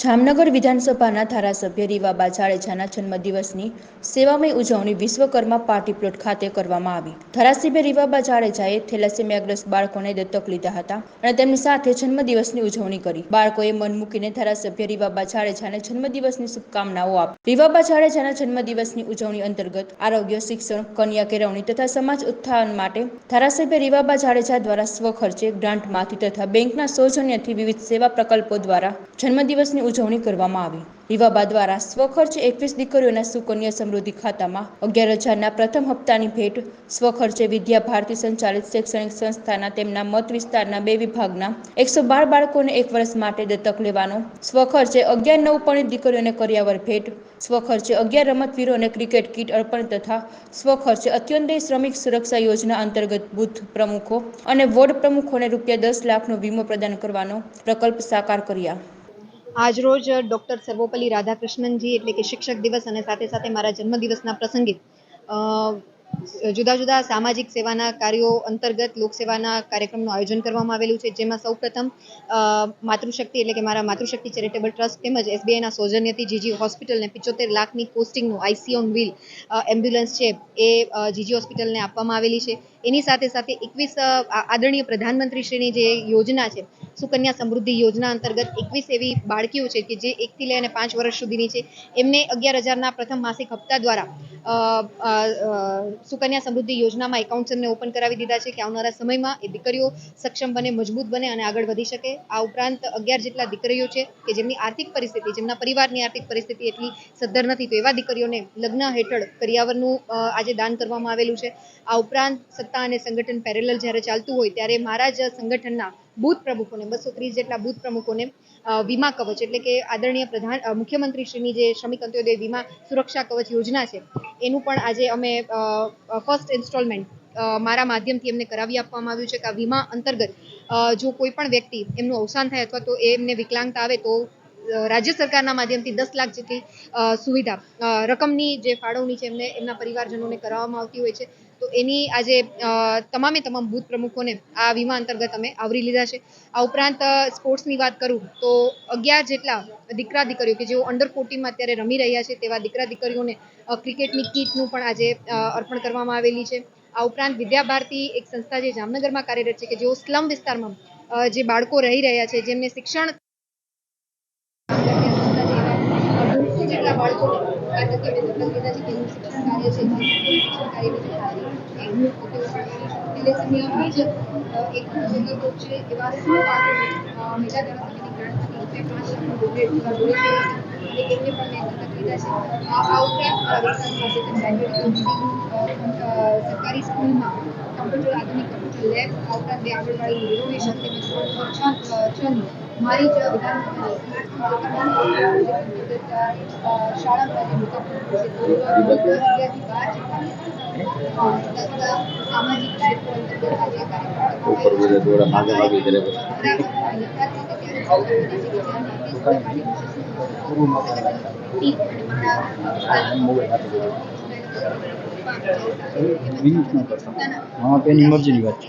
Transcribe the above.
જામનગર વિધાનસભાના ધારાસભ્ય રીવાબા જાડેજાના જન્મદિવસની સેવામય ઉજવણી વિશ્વકર્મા પાર્ટી પ્લોટ ખાતે કરવામાં આવી. ધારાસભ્ય રીવાબા જાડેજાએ થેલાસેમિયાગ્રસ્ત બાળકોને દત્તક લીધા હતા અને તેમની સાથે જન્મદિવસની ઉજવણી કરી. બાળકોએ મન મૂકીને ધારાસભ્ય રીવાબા જાડેજાને જન્મદિવસની શુભકામનાઓ આપી. રીવાબા જાડેજાના જન્મદિવસની ઉજવણી અંતર્ગત આરોગ્ય, શિક્ષણ, કન્યા કેળવણી તથા સમાજ ઉત્થાન માટે ધારાસભ્ય રીવાબા જાડેજા દ્વારા સ્વખર્ચે ગ્રાન્ટમાંથી તથા બેંકના સૌજન્યથી વિવિધ સેવા પ્રકલ્પો દ્વારા જન્મદિવસની ઉજવણી કરવામાં આવી. રીવાબા દ્વારા સ્વખર્ચે એકવીસ દીકરીઓના સુકન્યા સમૃદ્ધિ ખાતામાં અગિયાર હજારના પ્રથમ હપ્તાની ભેટ, સ્વખર્ચે વિદ્યા ભારતી સંચાલિત શૈક્ષણિક સંસ્થાના તેમના મત વિસ્તારના બે વિભાગના એકસો બાર બાળકોને એક વર્ષ માટે દત્તક લેવાનો, સ્વખર્ચે અગિયાર નવ પરણિત દીકરીઓને કર્યાવર ભેટ, સ્વખર્ચે અગિયાર રમતવીરોને ક્રિકેટ કીટ અર્પણ તથા સ્વખર્ચે અત્યંતય શ્રમિક સુરક્ષા યોજના અંતર્ગત બુથ પ્રમુખો અને વોર્ડ પ્રમુખોને રૂપિયા દસ લાખનો વીમો પ્રદાન કરવાનો પ્રકલ્પ સાકાર કર્યા. આજરોજ ડૉક્ટર સર્વોપલ્લી રાધાકૃષ્ણનજી એટલે કે શિક્ષક દિવસ અને સાથે સાથે મારા જન્મદિવસના પ્રસંગે જુદા જુદા સામાજિક સેવાના કાર્યો અંતર્ગત લોકસેવાના કાર્યક્રમનું આયોજન કરવામાં આવેલું છે, જેમાં સૌપ્રથમ માતૃશક્તિ એટલે કે મારા માતૃશક્તિ ચેરિટેબલ ટ્રસ્ટ તેમજ એસબીઆઈના સૌજન્યથી જીજી હોસ્પિટલને પિચોતેર લાખની કોસ્ટિંગનું આઈસી ઓન વ્હીલ એમ્બ્યુલન્સ છે એ જીજી હોસ્પિટલને આપવામાં આવેલી છે. એની સાથે સાથે એકવીસ આદરણીય પ્રધાનમંત્રીશ્રીની જે યોજના છે, સુકન્યા સમૃદ્ધિ યોજના અંતર્ગત એકવીસ એવી બાળકીઓ છે કે જે એકથી લઈને પાંચ વર્ષ સુધીની છે. એમને અગિયાર હજારના પ્રથમ માસિક હપ્તા દ્વારા સુકન્યા સમૃદ્ધિ યોજનામાં એકાઉન્ટ્સ એમને ઓપન કરાવી દીધા છે કે આવનારા સમયમાં એ દીકરીઓ સક્ષમ બને, મજબૂત બને અને આગળ વધી શકે. આ ઉપરાંત અગિયાર જેટલા દીકરીઓ છે કે જેમની આર્થિક પરિસ્થિતિ, જેમના પરિવારની આર્થિક પરિસ્થિતિ એટલી સદ્ધર નથી, તો એવા દીકરીઓને લગ્ન હેઠળ કરિયાવરનું આજે દાન કરવામાં આવેલું છે. આ ઉપરાંત સત્તા અને સંગઠન પેરેલલ જ્યારે ચાલતું હોય ત્યારે મારા જ સંગઠનના બૂથ પ્રમુખોને, બસો ત્રીસ જેટલા બૂથ પ્રમુખોને વીમા કવચ એટલે કે આદરણીય પ્રધાન મુખ્યમંત્રીશ્રીની જે શ્રમિક અંત્યોદય વીમા સુરક્ષા કવચ યોજના છે, એનું પણ આજે અમે ફર્સ્ટ ઇન્સ્ટોલમેન્ટ મારા માધ્યમથી એમને કરાવી આપવામાં આવ્યું છે કે આ વીમા અંતર્ગત જો કોઈ પણ વ્યક્તિ એમનું અવસાન થાય અથવા તો એમને વિકલાંગતા આવે તો રાજ્ય સરકારના માધ્યમથી દસ લાખ જેટલી સુવિધા રકમની જે ફાળવણી છે એમને એમના પરિવારજનોને કરાવવામાં આવતી હોય છે. તો એની આજે તમામે તમામ ભૂત પ્રમુખોને આ વીમા અંતર્ગત અમે આવરી લીધા છે. આ ઉપરાંત સ્પોર્ટ્સની વાત કરું તો અગિયાર જેટલા દીકરા દીકરીઓ કે જેઓ અંડર ફોર્ટીનમાં અત્યારે રમી રહ્યા છે તેવા દીકરા દીકરીઓને ક્રિકેટની કીટનું પણ આજે અર્પણ કરવામાં આવેલી છે. આ ઉપરાંત વિદ્યા ભારતી એક સંસ્થા જે જામનગરમાં કાર્યરત છે કે જેઓ સ્લમ વિસ્તારમાં જે બાળકો રહી રહ્યા છે, જેમને શિક્ષણ જેટલા બાળકોને આ ઉપરાંત સરકારી સ્કૂલમાં કમ્પ્યુટર આધુનિક કમ્પ્યુટર લેબ, આ ઉપરાંત બે આંગણવાડીનું રિનોવેશન તેમજ છ છ મારી બીજું શું કરતા હા તેની મરજીની વાત છે.